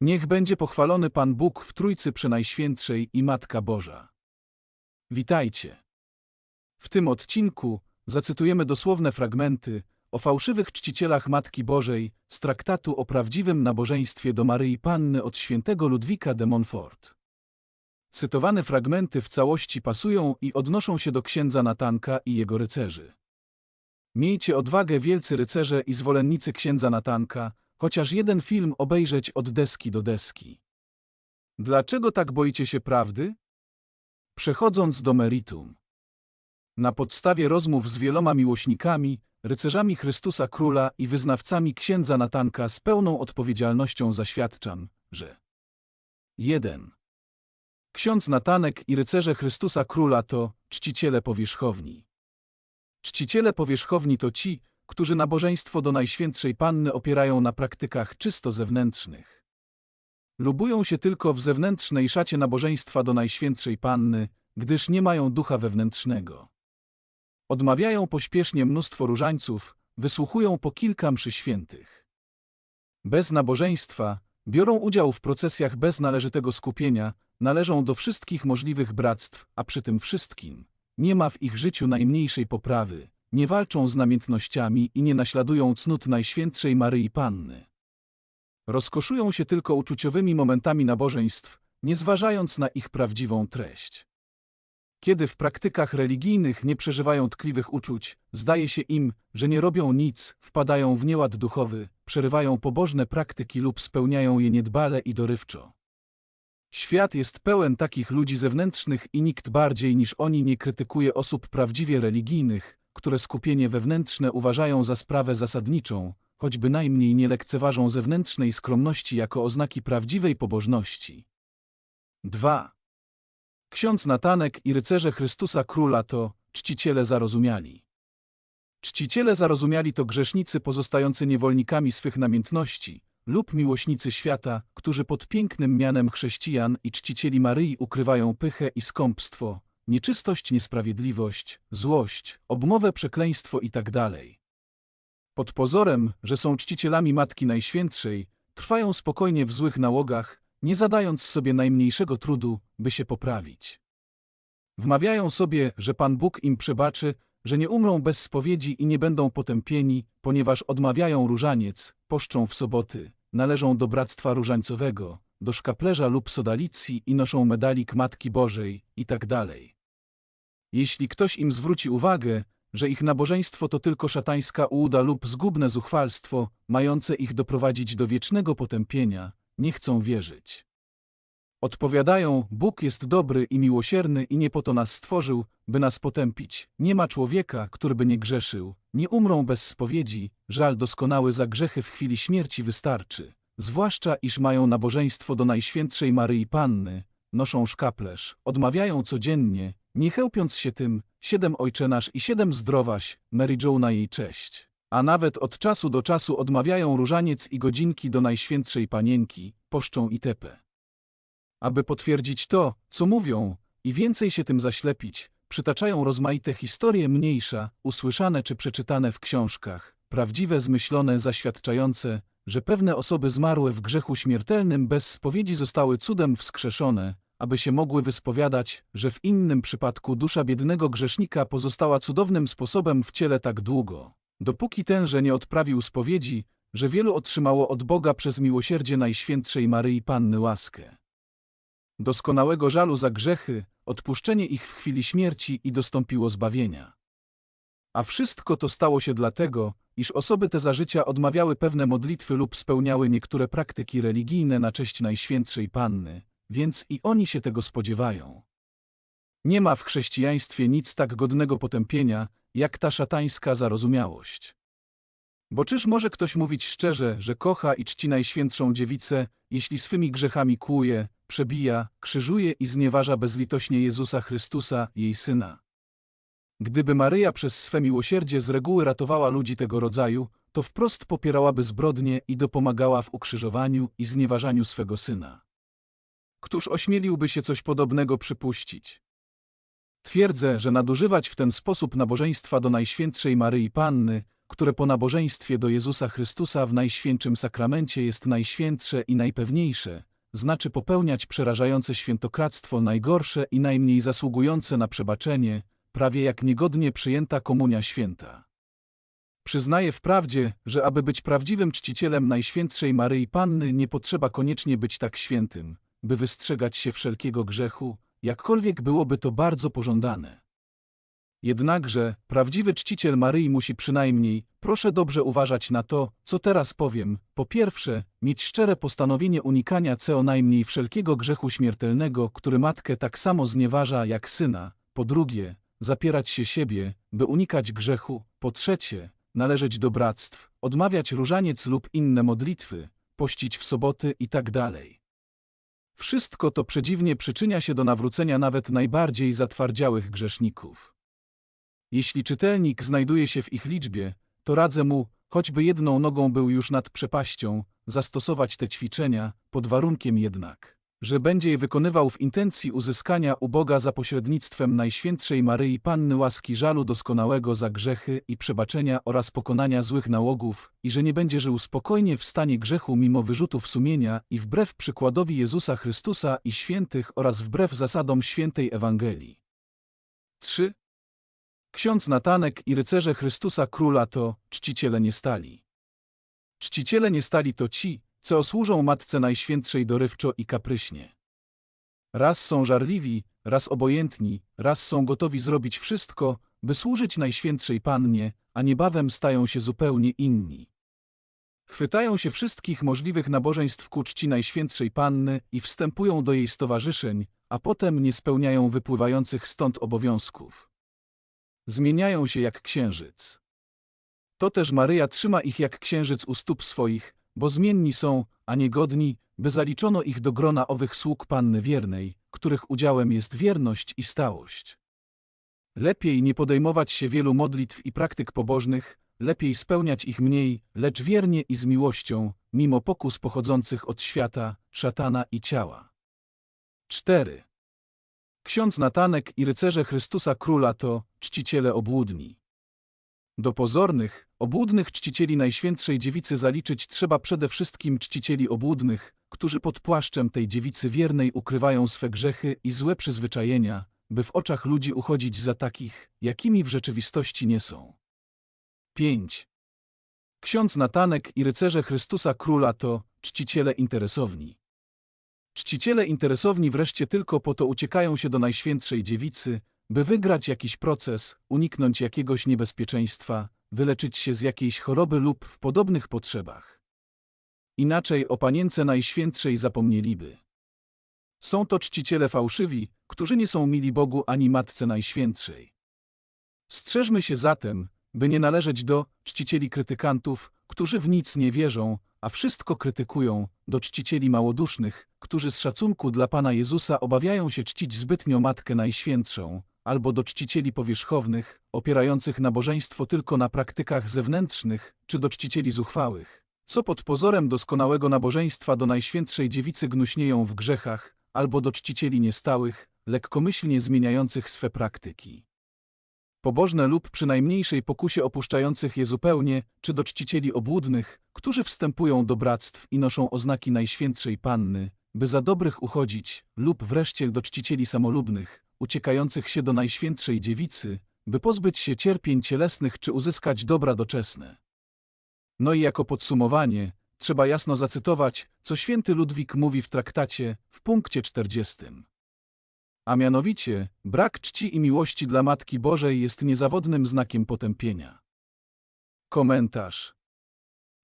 Niech będzie pochwalony Pan Bóg w Trójcy Przenajświętszej i Matka Boża. Witajcie. W tym odcinku zacytujemy dosłowne fragmenty o fałszywych czcicielach Matki Bożej z traktatu o prawdziwym nabożeństwie do Maryi Panny od świętego Ludwika de Montfort. Cytowane fragmenty w całości pasują i odnoszą się do księdza Natanka i jego rycerzy. Miejcie odwagę wielcy rycerze i zwolennicy księdza Natanka, chociaż jeden film obejrzeć od deski do deski. Dlaczego tak boicie się prawdy? Przechodząc do meritum. Na podstawie rozmów z wieloma miłośnikami, rycerzami Chrystusa Króla i wyznawcami księdza Natanka z pełną odpowiedzialnością zaświadczam, że 1. Ksiądz Natanek i rycerze Chrystusa Króla to czciciele powierzchowni. Czciciele powierzchowni to ci, którzy nabożeństwo do Najświętszej Panny opierają na praktykach czysto zewnętrznych. Lubują się tylko w zewnętrznej szacie nabożeństwa do Najświętszej Panny, gdyż nie mają ducha wewnętrznego. Odmawiają pośpiesznie mnóstwo różańców, wysłuchują po kilka mszy świętych. Bez nabożeństwa biorą udział w procesjach bez należytego skupienia, należą do wszystkich możliwych bractw, a przy tym wszystkim nie ma w ich życiu najmniejszej poprawy, nie walczą z namiętnościami i nie naśladują cnót Najświętszej Maryi Panny. Rozkoszują się tylko uczuciowymi momentami nabożeństw, nie zważając na ich prawdziwą treść. Kiedy w praktykach religijnych nie przeżywają tkliwych uczuć, zdaje się im, że nie robią nic, wpadają w nieład duchowy, przerywają pobożne praktyki lub spełniają je niedbale i dorywczo. Świat jest pełen takich ludzi zewnętrznych i nikt bardziej niż oni nie krytykuje osób prawdziwie religijnych, które skupienie wewnętrzne uważają za sprawę zasadniczą, choćby najmniej nie lekceważą zewnętrznej skromności jako oznaki prawdziwej pobożności. 2. Ksiądz Natanek i rycerze Chrystusa Króla to czciciele zarozumiali. Czciciele zarozumiali to grzesznicy pozostający niewolnikami swych namiętności lub miłośnicy świata, którzy pod pięknym mianem chrześcijan i czcicieli Maryi ukrywają pychę i skąpstwo, nieczystość, niesprawiedliwość, złość, obmowę, przekleństwo itd. Pod pozorem, że są czcicielami Matki Najświętszej, trwają spokojnie w złych nałogach, nie zadając sobie najmniejszego trudu, by się poprawić. Wmawiają sobie, że Pan Bóg im przebaczy, że nie umrą bez spowiedzi i nie będą potępieni, ponieważ odmawiają różaniec, poszczą w soboty, należą do Bractwa Różańcowego, do szkaplerza lub sodalicji i noszą medalik Matki Bożej itd. Jeśli ktoś im zwróci uwagę, że ich nabożeństwo to tylko szatańska ułuda lub zgubne zuchwalstwo, mające ich doprowadzić do wiecznego potępienia, nie chcą wierzyć. Odpowiadają, Bóg jest dobry i miłosierny i nie po to nas stworzył, by nas potępić. Nie ma człowieka, który by nie grzeszył. Nie umrą bez spowiedzi, żal doskonały za grzechy w chwili śmierci wystarczy. Zwłaszcza, iż mają nabożeństwo do Najświętszej Maryi Panny, noszą szkaplerz, odmawiają codziennie, nie chełpiąc się tym, siedem Ojcze Nasz i siedem Zdrowaś, Mary Jo na jej cześć. A nawet od czasu do czasu odmawiają różaniec i godzinki do Najświętszej Panienki, poszczą i tepe. Aby potwierdzić to, co mówią, i więcej się tym zaślepić, przytaczają rozmaite historie mniejsza, usłyszane czy przeczytane w książkach, prawdziwe zmyślone zaświadczające, że pewne osoby zmarłe w grzechu śmiertelnym bez spowiedzi zostały cudem wskrzeszone, aby się mogły wyspowiadać, że w innym przypadku dusza biednego grzesznika pozostała cudownym sposobem w ciele tak długo, dopóki tenże nie odprawił spowiedzi, że wielu otrzymało od Boga przez miłosierdzie Najświętszej Maryi Panny łaskę. Doskonałego żalu za grzechy, odpuszczenie ich w chwili śmierci i dostąpiło zbawienia. A wszystko to stało się dlatego, iż osoby te za życia odmawiały pewne modlitwy lub spełniały niektóre praktyki religijne na cześć Najświętszej Panny, więc i oni się tego spodziewają. Nie ma w chrześcijaństwie nic tak godnego potępienia, jak ta szatańska zarozumiałość. Bo czyż może ktoś mówić szczerze, że kocha i czci Najświętszą Dziewicę, jeśli swymi grzechami kłuje, przebija, krzyżuje i znieważa bezlitośnie Jezusa Chrystusa, jej Syna? Gdyby Maryja przez swe miłosierdzie z reguły ratowała ludzi tego rodzaju, to wprost popierałaby zbrodnie i dopomagała w ukrzyżowaniu i znieważaniu swego Syna. Któż ośmieliłby się coś podobnego przypuścić? Twierdzę, że nadużywać w ten sposób nabożeństwa do Najświętszej Maryi Panny które po nabożeństwie do Jezusa Chrystusa w Najświętszym Sakramencie jest najświętsze i najpewniejsze, znaczy popełniać przerażające świętokradztwo najgorsze i najmniej zasługujące na przebaczenie, prawie jak niegodnie przyjęta komunia święta. Przyznaję wprawdzie, że aby być prawdziwym czcicielem Najświętszej Maryi Panny nie potrzeba koniecznie być tak świętym, by wystrzegać się wszelkiego grzechu, jakkolwiek byłoby to bardzo pożądane. Jednakże prawdziwy czciciel Maryi musi przynajmniej, proszę dobrze uważać na to, co teraz powiem, po pierwsze, mieć szczere postanowienie unikania co najmniej wszelkiego grzechu śmiertelnego, który matkę tak samo znieważa jak syna, po drugie, zapierać się siebie, by unikać grzechu, po trzecie, należeć do bractw, odmawiać różaniec lub inne modlitwy, pościć w soboty i tak dalej. Wszystko to przedziwnie przyczynia się do nawrócenia nawet najbardziej zatwardziałych grzeszników. Jeśli czytelnik znajduje się w ich liczbie, to radzę mu, choćby jedną nogą był już nad przepaścią, zastosować te ćwiczenia, pod warunkiem jednak, że będzie je wykonywał w intencji uzyskania u Boga za pośrednictwem Najświętszej Maryi Panny łaski żalu doskonałego za grzechy i przebaczenia oraz pokonania złych nałogów i że nie będzie żył spokojnie w stanie grzechu mimo wyrzutów sumienia i wbrew przykładowi Jezusa Chrystusa i świętych oraz wbrew zasadom świętej Ewangelii. 3. Ksiądz Natanek i rycerze Chrystusa Króla to czciciele nie stali. Czciciele nie stali to ci, co służą Matce Najświętszej dorywczo i kapryśnie. Raz są żarliwi, raz obojętni, raz są gotowi zrobić wszystko, by służyć Najświętszej Pannie, a niebawem stają się zupełnie inni. Chwytają się wszystkich możliwych nabożeństw ku czci Najświętszej Panny i wstępują do jej stowarzyszeń, a potem nie spełniają wypływających stąd obowiązków. Zmieniają się jak księżyc. To też Maryja trzyma ich jak księżyc u stóp swoich, bo zmienni są, a niegodni, by zaliczono ich do grona owych sług Panny Wiernej, których udziałem jest wierność i stałość. Lepiej nie podejmować się wielu modlitw i praktyk pobożnych, lepiej spełniać ich mniej, lecz wiernie i z miłością, mimo pokus pochodzących od świata, szatana i ciała. 4. Ksiądz Natanek i rycerze Chrystusa Króla to czciciele obłudni. Do pozornych, obłudnych czcicieli Najświętszej Dziewicy zaliczyć trzeba przede wszystkim czcicieli obłudnych, którzy pod płaszczem tej dziewicy wiernej ukrywają swe grzechy i złe przyzwyczajenia, by w oczach ludzi uchodzić za takich, jakimi w rzeczywistości nie są. 5. Ksiądz Natanek i rycerze Chrystusa Króla to czciciele interesowni. Czciciele interesowni wreszcie tylko po to uciekają się do Najświętszej Dziewicy, by wygrać jakiś proces, uniknąć jakiegoś niebezpieczeństwa, wyleczyć się z jakiejś choroby lub w podobnych potrzebach. Inaczej o Panience Najświętszej zapomnieliby. Są to czciciele fałszywi, którzy nie są mili Bogu ani Matce Najświętszej. Strzeżmy się zatem, by nie należeć do czcicieli krytykantów, którzy w nic nie wierzą, a wszystko krytykują, do czcicieli małodusznych, którzy z szacunku dla Pana Jezusa obawiają się czcić zbytnio Matkę Najświętszą, albo do czcicieli powierzchownych, opierających nabożeństwo tylko na praktykach zewnętrznych, czy do czcicieli zuchwałych, co pod pozorem doskonałego nabożeństwa do Najświętszej Dziewicy gnuśnieją w grzechach, albo do czcicieli niestałych, lekkomyślnie zmieniających swe praktyki. Pobożne lub przy najmniejszej pokusie opuszczających je zupełnie, czy do czcicieli obłudnych, którzy wstępują do bractw i noszą oznaki Najświętszej Panny, by za dobrych uchodzić, lub wreszcie do czcicieli samolubnych, uciekających się do Najświętszej Dziewicy, by pozbyć się cierpień cielesnych czy uzyskać dobra doczesne. No i jako podsumowanie, trzeba jasno zacytować, co święty Ludwik mówi w traktacie w punkcie 40. A mianowicie, brak czci i miłości dla Matki Bożej jest niezawodnym znakiem potępienia. Komentarz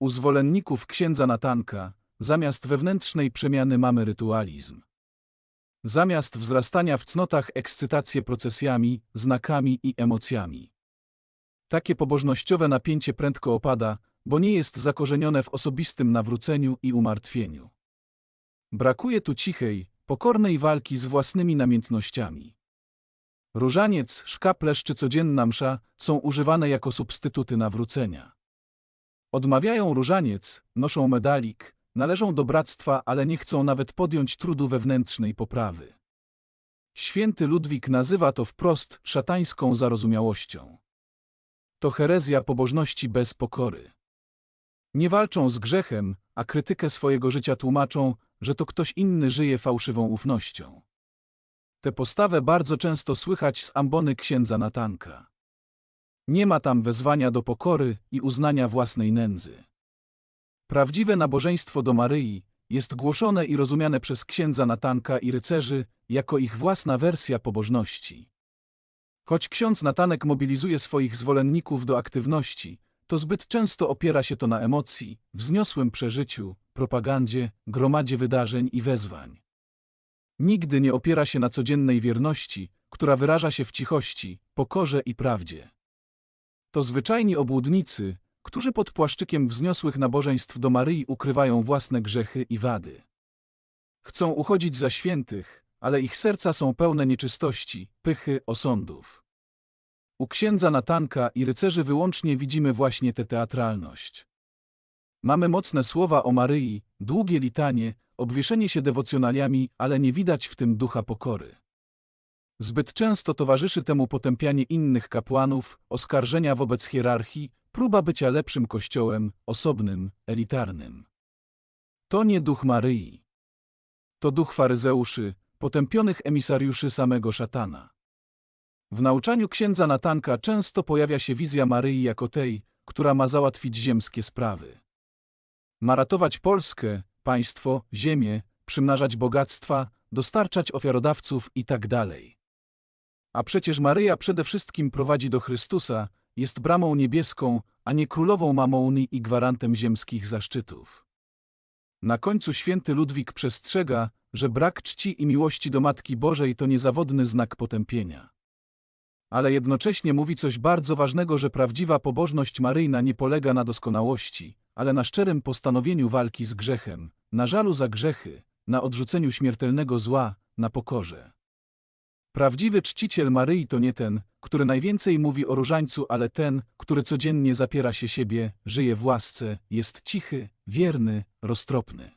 U zwolenników księdza Natanka, zamiast wewnętrznej przemiany mamy rytualizm. Zamiast wzrastania w cnotach ekscytację procesjami, znakami i emocjami. Takie pobożnościowe napięcie prędko opada, bo nie jest zakorzenione w osobistym nawróceniu i umartwieniu. Brakuje tu cichej, pokornej walki z własnymi namiętnościami. Różaniec, szkaplesz czy codzienna msza są używane jako substytuty nawrócenia. Odmawiają różaniec, noszą medalik, należą do bractwa, ale nie chcą nawet podjąć trudu wewnętrznej poprawy. Święty Ludwik nazywa to wprost szatańską zarozumiałością. To herezja pobożności bez pokory. Nie walczą z grzechem, a krytykę swojego życia tłumaczą, że to ktoś inny żyje fałszywą ufnością. Tę postawę bardzo często słychać z ambony księdza Natanka. Nie ma tam wezwania do pokory i uznania własnej nędzy. Prawdziwe nabożeństwo do Maryi jest głoszone i rozumiane przez księdza Natanka i rycerzy jako ich własna wersja pobożności. Choć ksiądz Natanek mobilizuje swoich zwolenników do aktywności, to zbyt często opiera się to na emocji, wzniosłym przeżyciu, propagandzie, gromadzie wydarzeń i wezwań. Nigdy nie opiera się na codziennej wierności, która wyraża się w cichości, pokorze i prawdzie. To zwyczajni obłudnicy, którzy pod płaszczykiem wzniosłych nabożeństw do Maryi ukrywają własne grzechy i wady. Chcą uchodzić za świętych, ale ich serca są pełne nieczystości, pychy, osądów. U księdza Natanka i rycerzy wyłącznie widzimy właśnie tę teatralność. Mamy mocne słowa o Maryi, długie litanie, obwieszenie się dewocjonaliami, ale nie widać w tym ducha pokory. Zbyt często towarzyszy temu potępianie innych kapłanów, oskarżenia wobec hierarchii, próba bycia lepszym kościołem, osobnym, elitarnym. To nie duch Maryi. To duch faryzeuszy, potępionych emisariuszy samego szatana. W nauczaniu księdza Natanka często pojawia się wizja Maryi jako tej, która ma załatwić ziemskie sprawy. Ma ratować Polskę, państwo, ziemię, przymnażać bogactwa, dostarczać ofiarodawców itd. A przecież Maryja przede wszystkim prowadzi do Chrystusa, jest bramą niebieską, a nie królową Mamouni i gwarantem ziemskich zaszczytów. Na końcu święty Ludwik przestrzega, że brak czci i miłości do Matki Bożej to niezawodny znak potępienia. Ale jednocześnie mówi coś bardzo ważnego, że prawdziwa pobożność maryjna nie polega na doskonałości, ale na szczerym postanowieniu walki z grzechem, na żalu za grzechy, na odrzuceniu śmiertelnego zła, na pokorze. Prawdziwy czciciel Maryi to nie ten, który najwięcej mówi o różańcu, ale ten, który codziennie zapiera się siebie, żyje w łasce, jest cichy, wierny, roztropny.